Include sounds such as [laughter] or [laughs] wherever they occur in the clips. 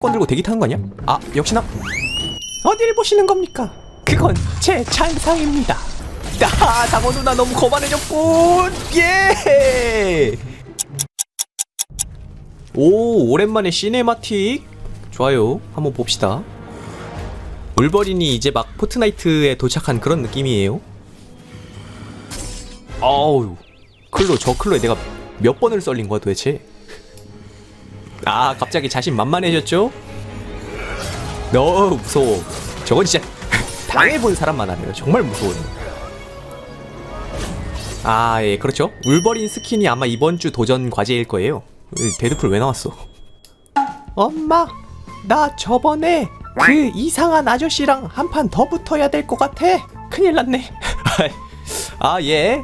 건 들고 대기 타는 거 아니야? 아 역시나 어딜 보시는 겁니까? 그건 제 찬상입니다. 아 장어 누나 너무 거만해졌군. 예. 오 오랜만에 시네마틱 좋아요. 한번 봅시다. 울버린이 이제 막 포트나이트에 도착한 그런 느낌이에요. 어우 클로 저 클로에 내가 몇 번을 썰린 거야 도대체? 아 갑자기 자신 만만해졌죠? 너무 무서워. 저건 진짜 [laughs] 당해본 사람만 하네요. 정말 무서워요 아 예 그렇죠. 울버린 스킨이 아마 이번 주 도전 과제일 거예요. 으, 데드풀 왜 나왔어? 엄마 나 저번에 그 이상한 아저씨랑 한 판 더 붙어야 될 것 같아. 큰일 났네. [laughs] 아 예.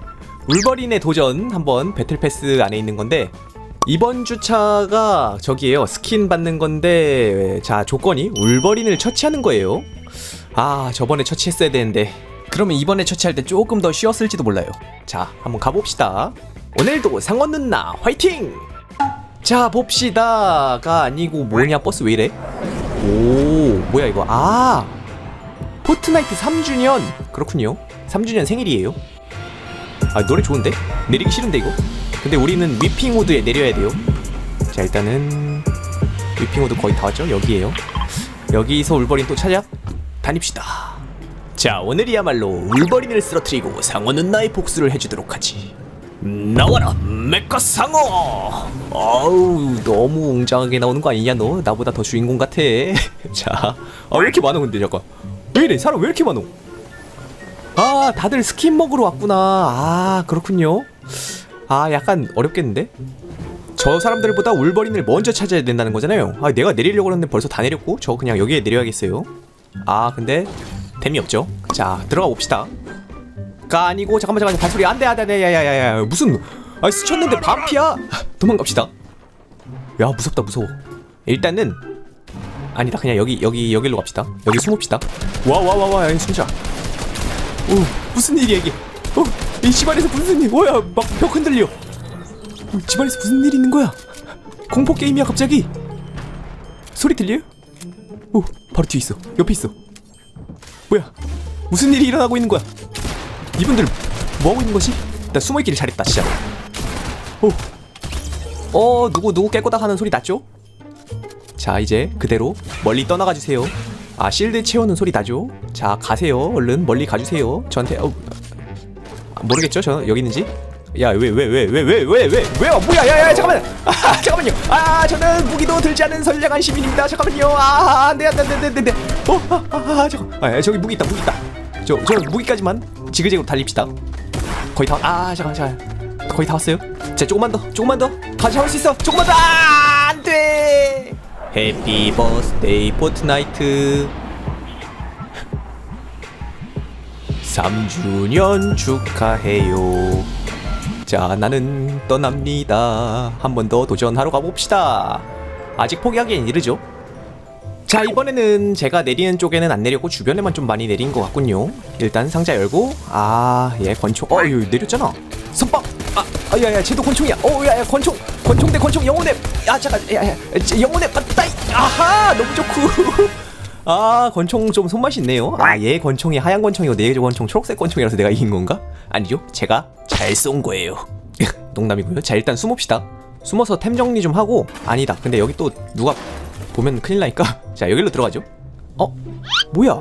울버린의 도전 한번 배틀패스 안에 있는 건데 이번 주차가 저기에요. 스킨 받는 건데 자 조건이 울버린을 처치하는 거예요. 아 저번에 처치했어야 되는데. 그러면 이번에 처치할 때 조금 더 쉬었을지도 몰라요. 자 한번 가봅시다. 오늘도 상원 누나 화이팅! 자 봅시다가 아니고 뭐냐 버스 왜 이래? 오 뭐야 이거? 아! 포트나이트 3주년. 그렇군요. 3주년 생일이에요. 아 노래 좋은데? 내리기 싫은데 이거? 근데 우리는 위핑 우드에 내려야 돼요. 자 일단은 위핑 우드 거의 다 왔죠? 여기에요. 여기서 울버린 또 찾아 다닙시다. 자 오늘이야말로 울버린을 쓰러뜨리고 상어는 나의 복수를 해주도록 하지. 나와라 메카 상어! 어우 너무 웅장하게 나오는 거 아니냐 너? 나보다 더 주인공 같아. [laughs] 자아 왜 이렇게 많아 근데 잠깐. 왜 이래? 사람 왜 이렇게 많어 아 다들 스킨 먹으러 왔구나. 아 그렇군요 아 약간 어렵겠는데? 저 사람들보다 울버린을 먼저 찾아야 된다는 거잖아요. 아 내가 내리려고 했는데 벌써 다 내렸고? 저 그냥 여기에 내려야겠어요. 아 근데 댐이 없죠? 자 들어가 봅시다. 가 아니고 잠깐만 잠깐만 발소리 안돼 안돼 안돼. 야야야야 무슨 아 스쳤는데 반피야? 도망갑시다. 야 무섭다 무서워. 일단은 아니다 그냥 여기 여기 여기로 갑시다. 여기 숨읍시다. 와 와 와와 숨자. 오 무슨 일이야 이게? 어, 이 집안에서 무슨 일 뭐야 막 벽 흔들려 어, 집안에서 무슨 일 있는 거야 공포 게임이야 갑자기 소리 들려요? 오 바로 뒤에 있어 옆에 있어 뭐야 무슨 일이 일어나고 있는 거야 이분들 뭐하고 있는 거지? 나 숨어있기를 잘했다 진짜 오. 어 누구 누구 깨꼬닥 하는 소리 났죠? 자 이제 그대로 멀리 떠나가 주세요 아 실드 채우는 소리 나죠? 자 가세요 얼른 멀리 가주세요 저한테 어, 아, 모르겠죠 저 여기 있는지? 야 왜 왜 왜 왜 왜 왜 왜 왜요 뭐야 야 야 잠깐만! 아 잠깐만요! 아 저는 무기도 들지 않은 선량한 시민입니다. 잠깐만요! 아 안돼 안돼 안 돼 안 돼 안 돼 어 아 아, 아, 잠깐 아 저기 무기 있다 무기 있다. 저 저 무기까지만 지그재그로 달립시다. 거의 다 아 잠깐 잠깐 거의 다 왔어요? 자 조금만 더 조금만 더. 같이 잡을 수 있어. 조금만 더. 아, 안 돼! 해피 버스데이 포트나이트 3주년 축하해요. 자 나는 떠납니다. 한 번 더 도전하러 가봅시다. 아직 포기하기엔 이르죠? 자 이번에는 제가 내리는 쪽에는 안 내렸고 주변에만 좀 많이 내린 것 같군요. 일단 상자 열고 아얘 권총. 어 이거 내렸잖아. 선빵! 아 아 야야 쟤도 권총이야. 어 야야 권총! 권총 대 권총 영혼의 아 잠깐 야야 영혼의 맞다 아하! 너무 좋고 아 권총 좀 손맛이 있네요. 아 얘 권총이 하얀 권총이고 내 권총 초록색 권총이라서 내가 이긴 건가? 아니죠. 제가 잘 쏜 거예요. [laughs] 농담이고요. 자 일단 숨읍시다. 숨어서 템 정리 좀 하고. 아니다. 근데 여기 또 누가 보면 큰일 나니까. [laughs] 자 여기로 들어가죠. 어? 뭐야?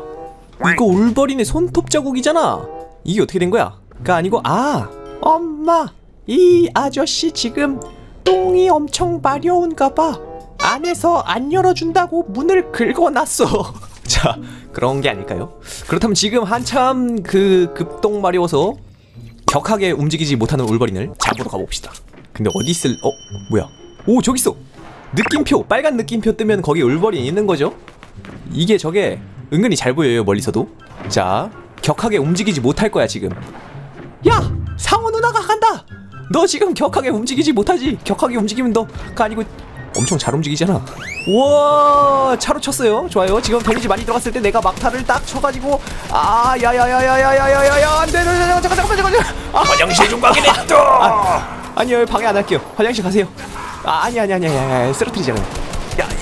이거 울버린의 손톱 자국이잖아. 이게 어떻게 된 거야? 가 아니고 아! 엄마! 이 아저씨 지금 똥이 엄청 마려운가 봐 안에서 안 열어준다고 문을 긁어놨어. [laughs] 자 그런 게 아닐까요? 그렇다면 지금 한참 그 급똥 마려워서 격하게 움직이지 못하는 울버린을 잡으러 가봅시다. 근데 어디 있을 어 뭐야? 오 저기 있어! 느낌표 빨간 느낌표 뜨면 거기 울버린 있는 거죠? 이게 저게 은근히 잘 보여요 멀리서도. 자 격하게 움직이지 못할 거야 지금. 야! 상어 누나가 간다! 너 지금 격하게 움직이지 못하지? 격하게 움직이면 너가 아니고 엄청 잘 움직이잖아 우와 차로 쳤어요 좋아요 지금 데미지 많이 들어갔을 때 내가 막타를 딱 쳐가지고 아 야야야야야야야야야 안돼 잠깐 잠깐 잠깐 잠깐 아, 화장실 좀 가긴 했다. 아, 아니요 방해 안 할게요 화장실 가세요 아 아니 아니 아니 아니, 쓰러뜨리잖아요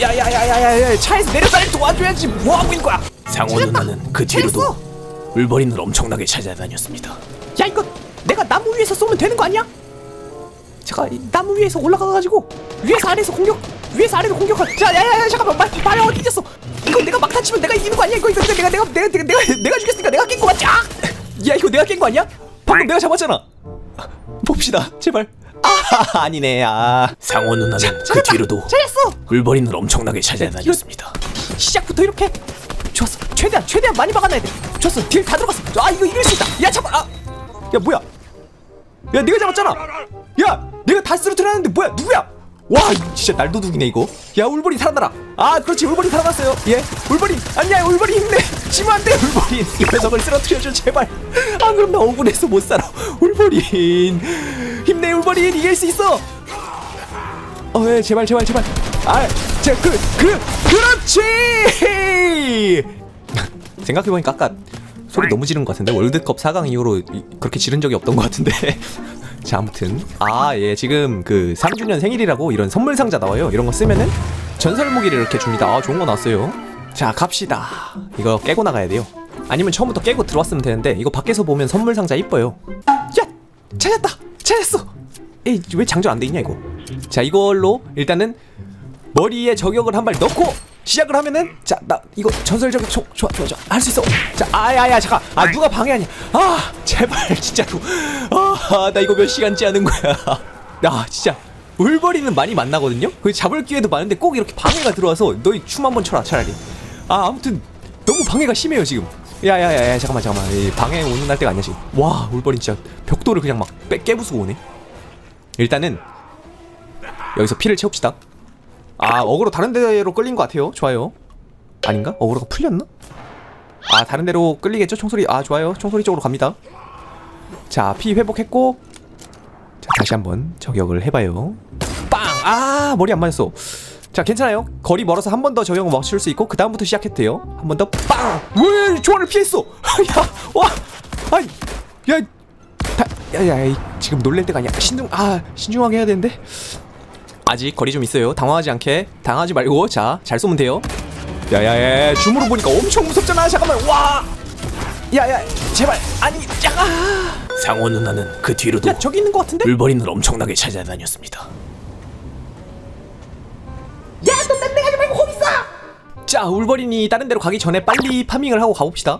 야야야야야야 차에서 내려 빨리 도와줘야지 뭐 하고 있는 거야 상호 누나는 그 뒤로도 울버린을 엄청나게 찾아다녔습니다. 야 이거 내가 나무 위에서 쏘면 되는 거 아니야? 제가 이 나무 위에서 올라가가지고 위에서 아래에서 공격 위에서 아래로 공격할 자 야야야 잠깐만 말, 말 어디 있었어? 이거 내가 막타 치면 내가 이기는 거 아니야? 이거 이거 내가 내가 내가 내가 내가, 내가 죽였으니까 내가 깬 거 맞지? 아! 야 이거 내가 깬 거 아니야? 방금 내가 잡았잖아. 봅시다 제발. 아 아니네 아. 상호 누나는 그 잘했다. 뒤로도 잘했어. 울버린을 엄청나게 찾아다녔습니다. 시작부터 이렇게 좋았어. 최대한 최대한 많이 박아놔야 돼. 좋았어. 딜 다 들어갔어. 아 이거 이길 수 있다. 야 잠깐 아야 뭐야 야 내가 잡았잖아. 야 내가 다 쓰러뜨렸는데 뭐야 누구야? 와 진짜 날도둑이네 이거. 야 울버린 살아나라. 아 그렇지 울버린 살아났어요. 예 울버린. 아니야 울버린 힘내. 지면 안돼 울버린. 이 녀석을 쓰러뜨려줘 제발. 안 그럼 나 억울해서 못 살아. 울버린. 힘내 울버린. 이길 수 있어. 어, 예, 제발, 제발, 제발. 아, 제, 그, 그, 그렇지! [laughs] 생각해보니까 아까 소리 너무 지른 것 같은데, 월드컵 4강 이후로 이- 그렇게 지른 적이 없던 것 같은데. [laughs] 자, 아무튼. 아, 예, 지금 그 3주년 생일이라고 이런 선물 상자 나와요. 이런 거 쓰면은 전설 무기를 이렇게 줍니다. 아, 좋은 거 나왔어요. 자, 갑시다. 이거 깨고 나가야 돼요. 아니면 처음부터 깨고 들어왔으면 되는데, 이거 밖에서 보면 선물 상자 이뻐요. 야! 찾았다! 찾았어! 에이, 왜 장전 안 돼 있냐, 이거? 자 이걸로 일단은 머리에 저격을 한 발 넣고 시작을 하면은 자 나 이거 전설 저격 총 좋아 좋아 좋아 할 수 있어. 자 아야야 잠깐. 아 누가 방해하냐 아 제발 [laughs] 진짜로. 아나 이거 몇 시간째 하는 거야. [laughs] 아 진짜. 울버리는 많이 만나거든요? 그 잡을 기회도 많은데 꼭 이렇게 방해가 들어와서 너희 춤 한번 춰라 차라리. 아 아무튼 너무 방해가 심해요 지금. 야야야야 잠깐만 잠깐만. 이 방해 오는 날 때가 아니야 지금. 와 울버린 진짜 벽돌을 그냥 막 빼, 깨부수고 오네. 일단은 여기서 피를 채웁시다. 아 어그로 다른 데로 끌린 것 같아요. 좋아요. 아닌가? 어그로가 풀렸나? 아 다른 데로 끌리겠죠? 총소리 아 좋아요. 총소리 쪽으로 갑니다. 자 피 회복했고 자 다시 한번 저격을 해봐요. 빵! 아 머리 안 맞았어. 자 괜찮아요. 거리 멀어서 한 번 더 저격을 맞출 수 있고 그 다음부터 시작해도 돼요. 한 번 더 빵! 왜 조화를 피했어? 야 와! 아이 야 다, 야, 야, 이, 지금 놀랄 때가 아니야. 신중, 아, 신중하게 해야 되는데. 아직 거리 좀 있어요. 당황하지 않게. 당하지 말고, 자, 잘 쏘면 돼요. 야, 야, 야, 줌으로 보니까 엄청 무섭잖아. 잠깐만, 와! 야, 야, 제발, 아니, 야, 아! 상호 누나는 그 뒤로도 야, 저기 있는 것 같은데? 울버린을 엄청나게 찾아다녔습니다. 야, 데 가지 말고 거기 있어! 자, 울버린이 다른 데로 가기 전에 빨리 파밍을 하고 가봅시다.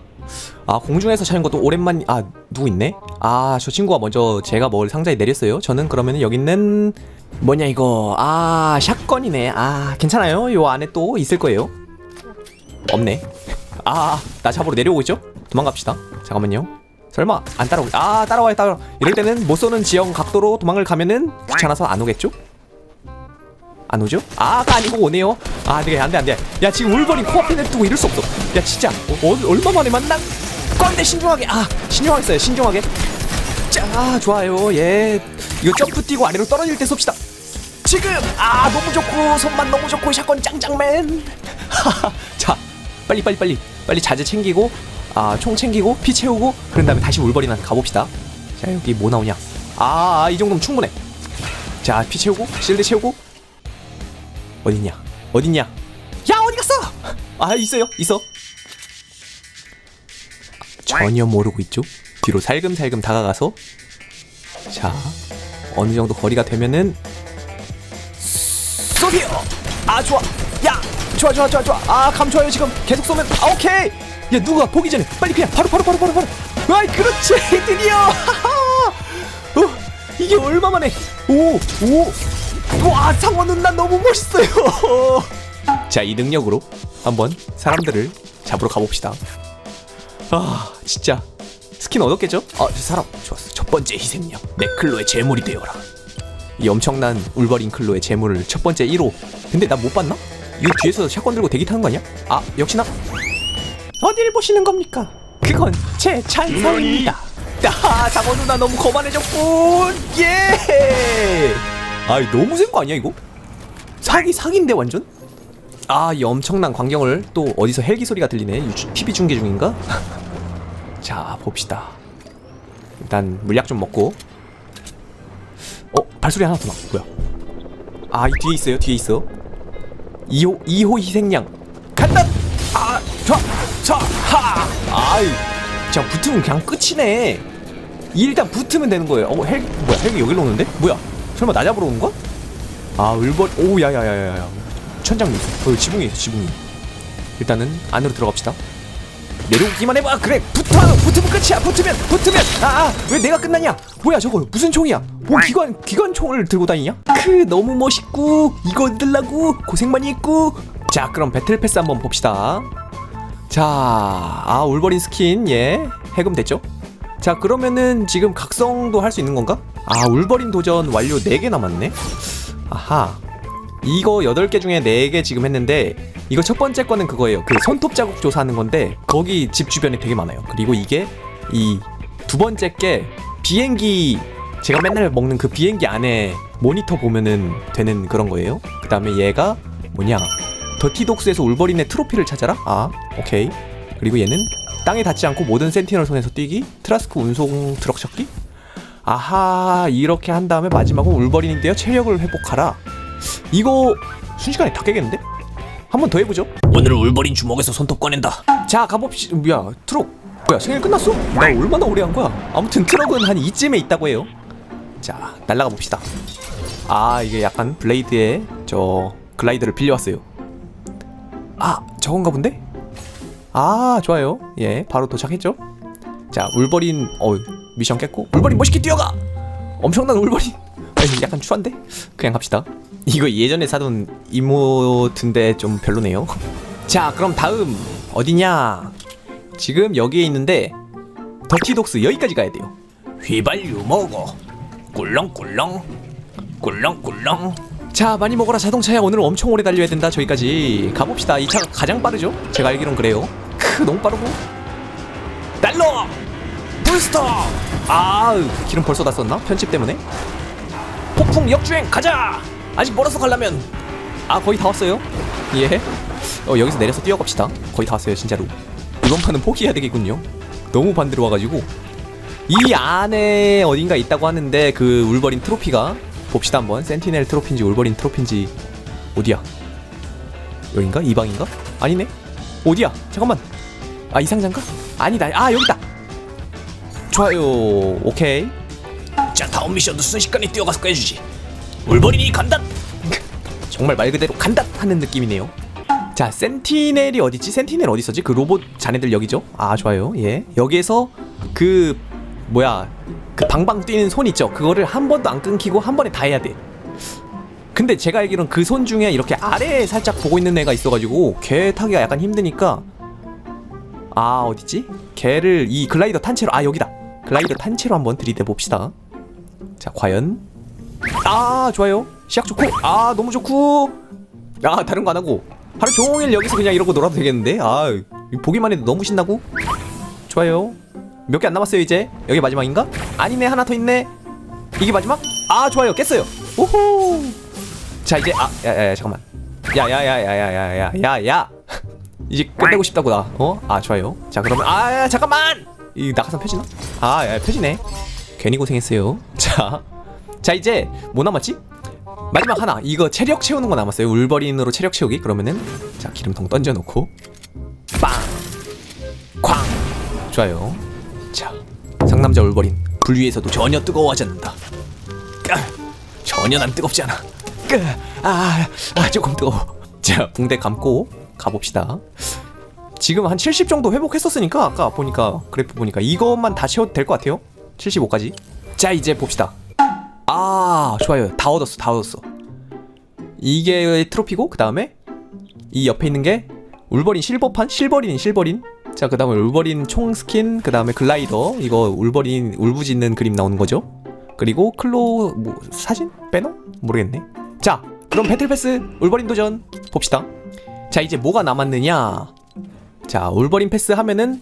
아, 공중에서 차는 것도 오랜만, 아, 누구 있네? 아, 저 친구가 먼저 제가 먹을 상자에 내렸어요. 저는 그러면 여기 있는, 뭐냐, 이거. 아, 샷건이네. 아, 괜찮아요. 요 안에 또 있을 거예요. 없네. 아, 나 잡으러 내려오고 있죠? 도망갑시다. 잠깐만요. 설마 안 따라오? 아, 따라와요, 따라와. 이럴 때는 못 쏘는 지형 각도로 도망을 가면은 귀찮아서 안 오겠죠? 안 오죠? 아가 아니고 오네요. 아, 안돼 안돼 안돼. 야 지금 울버린 코앞에 냅두고 이럴 수 없어. 야 진짜 어, 어, 얼마 만에 만난 건데 신중하게 아 신중하게 써요 신중하게. 자 아, 좋아요 예 이거 점프 뛰고 아래로 떨어질 때 쏩시다. 지금 아 너무 좋고 손만 너무 좋고 샷건 짱짱맨. 자 빨리 빨리 빨리 빨리 자재 챙기고 아 총 챙기고 피 채우고 그런 다음에 다시 울버린한테 가봅시다. 자 여기 뭐 나오냐? 아 이 정도면 충분해. 자 피 채우고 실드 채우고 어딨냐? 어딨냐? 야 어디 갔어? 아 있어요, 있어. 전혀 모르고 있죠. 뒤로 살금살금 다가가서 자 어느 정도 거리가 되면은 쏘세요. 아 좋아. 야 좋아 좋아 좋아 좋아. 아 감초요 지금 계속 쏘면 아 오케이. 야 누가 보기 전에 빨리 피해. 바로 바로 바로 바로 바로. 아이 그렇지 [laughs] 드디어. [laughs] 어 이게 얼마 만에 오 오. 와 상어는 난 너무 멋있어요. [laughs] 자 이 능력으로 한번 사람들을 잡으러 가봅시다. 아 진짜 스킨 얻었겠죠? 아저 사람 좋았어. 첫 번째 희생력 네클로의 재물이 되어라. 이 엄청난 울버린 클로의 재물을 첫 번째 1호. 근데 나 못 봤나? 이거 뒤에서 샷건 들고 대기 타는 거 아니야? 아 역시나 어디를 보시는 겁니까? 그건 제 찬성입니다. 아 장어 누나 너무 거만해졌군. 예. 아이 너무 센 거 아니야 이거? 사기 사기인데 완전? 아 이 엄청난 광경을 또 어디서 헬기 소리가 들리네. 유- TV 중계 중인가? [laughs] 자 봅시다. 일단 물약 좀 먹고. 어 발소리 하나 더 나. 뭐야? 아이 뒤에 있어요. 뒤에 있어. 2호 2호 희생양. 간다! 아좌자하. 아이 자 붙으면 그냥 끝이네. 일단 붙으면 되는 거예요. 어 헬기 뭐야 헬기 여기로 오는데? 뭐야? 설마 나 잡으러 오는 거야? 아 울버 오 야야야야야. 천장도 있어. 어 지붕이 있어 지붕이. 일단은 안으로 들어갑시다 내려오기만 해봐. 그래 붙어. 붙으면 끝이야. 붙으면 붙으면. 아왜 내가 끝나냐? 뭐야 저거? 무슨 총이야? 뭐 기관 기관총을 들고 다니냐? 크 너무 멋있고 이거 얻으려고 고생 많이 했고. 자 그럼 배틀 패스 한번 봅시다. 자아 울버린 스킨. 예 해금 됐죠? 자 그러면은 지금 각성도 할 수 있는 건가? 아 울버린 도전 완료 4개 남았네. 아하 이거 8개 중에 4개 지금 했는데 이거 첫 번째 거는 그거예요. 그 손톱 자국 조사하는 건데 거기 집 주변에 되게 많아요. 그리고 이게 이 두 번째 게 비행기 제가 맨날 먹는 그 비행기 안에 모니터 보면은 되는 그런 거예요. 그 다음에 얘가 뭐냐? 더티독스에서 울버린의 트로피를 찾아라. 아, 오케이. 그리고 얘는 땅에 닿지 않고 모든 센티널 손에서 뛰기, 트라스크 운송 트럭 셔기. 아하, 이렇게 한 다음에 마지막은 울버린인데요. 체력을 회복하라. 이거 순식간에 다 깨겠는데? 한 번 더 해보죠. 오늘 울버린 주먹에서 손톱 꺼낸다. 자 가봅시. 뭐야 트럭? 뭐야 생일 끝났어? 나 얼마나 오래 한 거야? 아무튼 트럭은 한 이쯤에 있다고 해요. 자 날라가 봅시다. 아 이게 약간 블레이드에 저 글라이더를 빌려왔어요. 아 저건가 본데? 아 좋아요. 예 바로 도착했죠. 자 울버린 어 미션 깼고 울버린 멋있게 뛰어가. 엄청난 울버린. [laughs] 약간 추한데? 그냥 갑시다. 이거 예전에 사둔 이모트인데 좀 별로네요. [laughs] 자, 그럼 다음 어디냐? 지금 여기에 있는데 더티독스 여기까지 가야 돼요. 휘발유 먹어. 꿀렁꿀렁. 꿀렁꿀렁. 자, 많이 먹어라 자동차야. 오늘 엄청 오래 달려야 된다. 저기까지 가봅시다. 이 차가 가장 빠르죠? 제가 알기론 그래요. 크, 너무 빠르고. 날로 부스터. 아, 기름 벌써 다 썼나? 편집 때문에. 폭풍 역주행 가자. 아직 멀어서 가려면 아 거의 다 왔어요. 예. 어 여기서 내려서 뛰어갑시다. 거의 다 왔어요 진짜로. 이번 판은 포기해야 되겠군요. 너무 반대로 와가지고 이 안에 어딘가 있다고 하는데 그 울버린 트로피가 봅시다 한번 센티넬 트로피인지 울버린 트로피인지 어디야? 여긴가? 이 방인가? 아니네. 어디야? 잠깐만. 아 이 상자인가? 아니다. 아 여기다. 좋아요. 오케이. 자 다음 미션도 순식간에 뛰어가서 깨주지. 울버린이 간다. [laughs] 정말 말 그대로 간다 하는 느낌이네요. 자, 센티넬이 어디지? 센티넬 어디 있었지? 그 로봇 자네들 여기죠? 아, 좋아요. 예. 여기에서 그 뭐야? 그 방방 뛰는 손 있죠? 그거를 한 번도 안 끊기고 한 번에 다 해야 돼. 근데 제가 알기론 그 손 중에 이렇게 아래에 살짝 보고 있는 애가 있어가지고 걔 타기가 약간 힘드니까 아 어디지? 걔를 이 글라이더 탄채로 아 여기다 글라이더 탄채로 한번 들이대 봅시다. 자 과연 아 좋아요. 시작 좋고. 아 너무 좋고. 아 다른 거 안 하고. 하루 종일 여기서 그냥 이러고 놀아도 되겠는데? 아 보기만 해도 너무 신나고. 좋아요. 몇 개 안 남았어요 이제? 여기 마지막인가? 아니네 하나 더 있네. 이게 마지막? 아 좋아요. 깼어요. 오호 자 이제 아 야야야 잠깐만. 야야야야야야야야 이제 끝내고 싶다고 나 어 아 좋아요. 자 그러면 아 야, 잠깐만! 이 낙하산 펴지나? 아 야, 펴지네. 괜히 고생했어요. 자 자 이제 뭐 남았지? 마지막 하나. 이거 체력 채우는 거 남았어요. 울버린으로 체력 채우기. 그러면은 자 기름통 던져놓고 빵! 쾅! 좋아요. 자 상남자 울버린. 불 위에서도 전혀 뜨거워하지 않는다. 까! 전혀 안 뜨겁지 않아. 까! 아, 아 조금 뜨거워. 자 붕대 감고 가봅시다. 지금 한 70 정도 회복했었으니까 아까 보니까 그래프 보니까 이것만 다 채워도 될 것 같아요. 75까지. 자 이제 봅시다 아 좋아요. 다 얻었어 다 얻었어. 이게 트로피고 그 다음에 이 옆에 있는 게 울버린 실버판? 실버린 실버린? 자 그 다음에 울버린 총 스킨 그 다음에 글라이더. 이거 울버린 울부짖는 그림 나오는 거죠. 그리고 클로 뭐 사진? 빼노 모르겠네. 자 그럼 배틀 패스 울버린 도전 봅시다. 자 이제 뭐가 남았느냐? 자 울버린 패스 하면은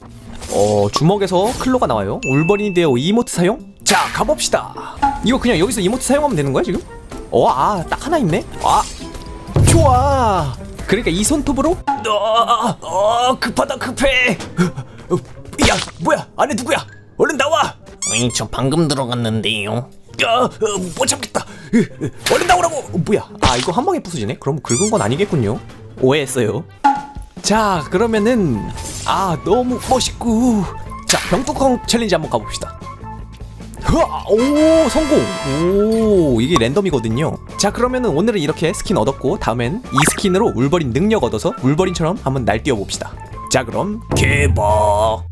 어 주먹에서 클로가 나와요. 울버린이 되어 이모트 사용? 자 가봅시다 이거 그냥 여기서 이모트 사용하면 되는 거야 지금 어 아 딱 하나 있네 아 좋아 그러니까 이 손톱으로 어, 어 급하다 급해. 어, 야 뭐야 안에 누구야 얼른 나와 응, 저 방금 들어갔는데요. 야, 어, 못. 으, 으, 얼른 나오라고. 어, 뭐야? 아 이거 한 방에 부수지네? 그럼 긁은 건 아니겠군요. 오해했어요. 자 그러면은 아 너무 멋있고 자 병뚜껑 챌린지 한번 가봅시다. 흐아! 오 성공! 오 이게 랜덤이거든요. 자 그러면은 오늘은 이렇게 스킨 얻었고 다음엔 이 스킨으로 울버린 능력 얻어서 울버린처럼 한번 날뛰어 봅시다. 자 그럼 개봐.